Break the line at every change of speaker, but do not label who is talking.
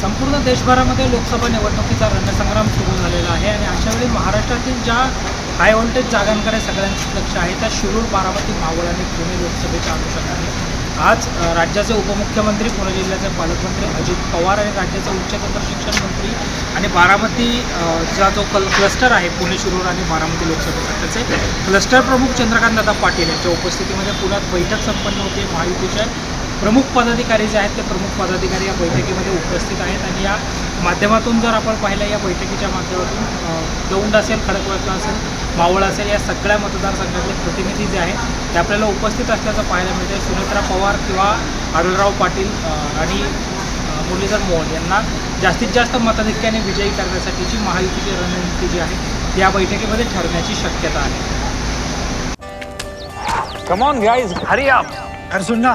संपूर्ण देशभरामध्ये लोकसभा निवडणुकीचा रणसंग्राम सुरू झालेला आहे आणि अशावेळी महाराष्ट्रातील ज्या हाय व्होल्टेज जागांकडे सगळ्यांचं लक्ष आहे त्या शिरूर बारामती मावळ आणि पुणे लोकसभेच्या अनुषंगाने. आज राज्याचे उपमुख्यमंत्री पुणे जिल्ह्याचे पालकमंत्री अजित पवार आणि राज्याचे उच्च तंत्रशिक्षण मंत्री आणि बारामती चा जो कल क्लस्टर आहे पुणे शिरूर आणि बारामती लोकसभेचा त्याचे क्लस्टर प्रमुख चंद्रकांतदादा पाटील यांच्या उपस्थितीमध्ये पुण्यात बैठक संपन्न होते. महायुतीच्या प्रमुख पदाधिकारी जे आहेत ते प्रमुख पदाधिकारी या बैठकीमध्ये उपस्थित आहेत आणि या माध्यमातून जर आपण पाहिलं या बैठकीच्या माध्यमातून दौंड असेल खडकवासला असेल मावळ असेल या सगळ्या मतदारसंघातले प्रतिनिधी जे आहेत ते आपल्याला उपस्थित असल्याचं पाहायला मिळते सुनेत्रा पवार किंवा अरुणराव पाटील आणि मुरलीधर मोहोळ यांना जास्तीत जास्त मताधिक्याने विजयी करण्यासाठीची महायुतीची रणनीती जी आहे ती या बैठकीमध्ये ठरण्याची शक्यता आहे.
कम ऑन गाइस हरी आप
अरे सुन ना